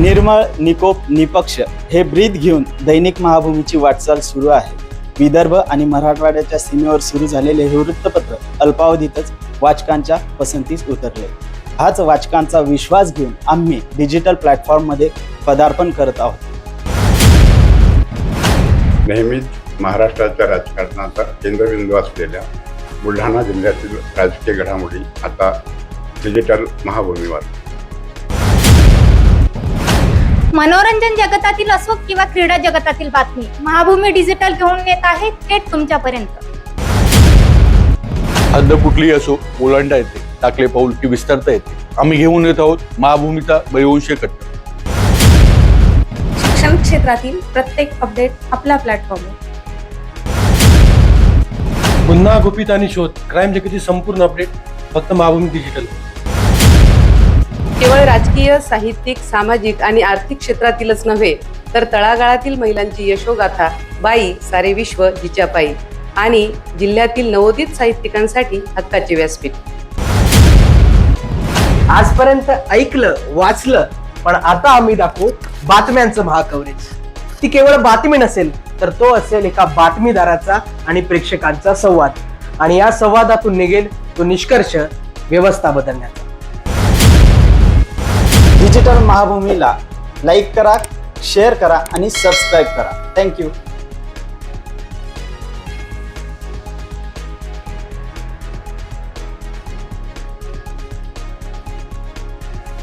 निर्मळ निकोप निपक्ष हे ब्रीद घेऊन दैनिक महाभूमीची वाटचाल सुरू आहे. विदर्भ आणि मराठवाड्याच्या सीमेवर सुरू झालेले हे वृत्तपत्र अल्पावधीतच वाचकांच्या पसंतीस उतरले. हाच वाचकांचा विश्वास घेऊन आम्ही डिजिटल प्लॅटफॉर्ममध्ये पदार्पण करत आहोत. नेहमीच महाराष्ट्राच्या राजकारणाचा केंद्रबिंदू असलेल्या बुलढाणा जिल्ह्यातील राजकीय घडामोडी आता डिजिटल महाभूमीवर. मनोरंजन जगतातील असो किंवा क्रीडा जगतातील बातमी. महाभूमी डिजिटल घेऊन येत आहे थेट तुमच्यापर्यंत. हद्द कुठलीही असो ओलांडता येते. टाकले पाऊल की विस्तारता येते. आम्ही घेऊन येत आहोत महाभूमीचा बळीवंशी कट्ट. शिक्षण क्षेत्रातील प्रत्येक अपडेट आपल्या प्लॅटफॉर्मवर गुन्हा गुपित आणि शोध. क्राईम जगताची संपूर्ण अपडेट फक्त महाभूमी डिजिटल केवळ राजकीय साहित्यिक सामाजिक आणि आर्थिक क्षेत्रातीलच नव्हे तर तळागाळातील महिलांची यशोगाथा बाई सारे विश्व जिच्याबाई आणि जिल्ह्यातील नवोदित साहित्यिकांसाठी हक्काचे व्यासपीठ. आजपर्यंत ऐकलं वाचलं पण आता आम्ही दाखवू बातम्यांचं महाकवरेज. ती केवळ बातमी नसेल तर तो असेल एका बातमीदाराचा आणि प्रेक्षकांचा संवाद. आणि या संवादातून निघेल तो निष्कर्ष व्यवस्था बदलण्याचा. डिजिटल महाभूमीला लाईक करा शेअर करा आणि सबस्क्राईब करा. थँक्यू.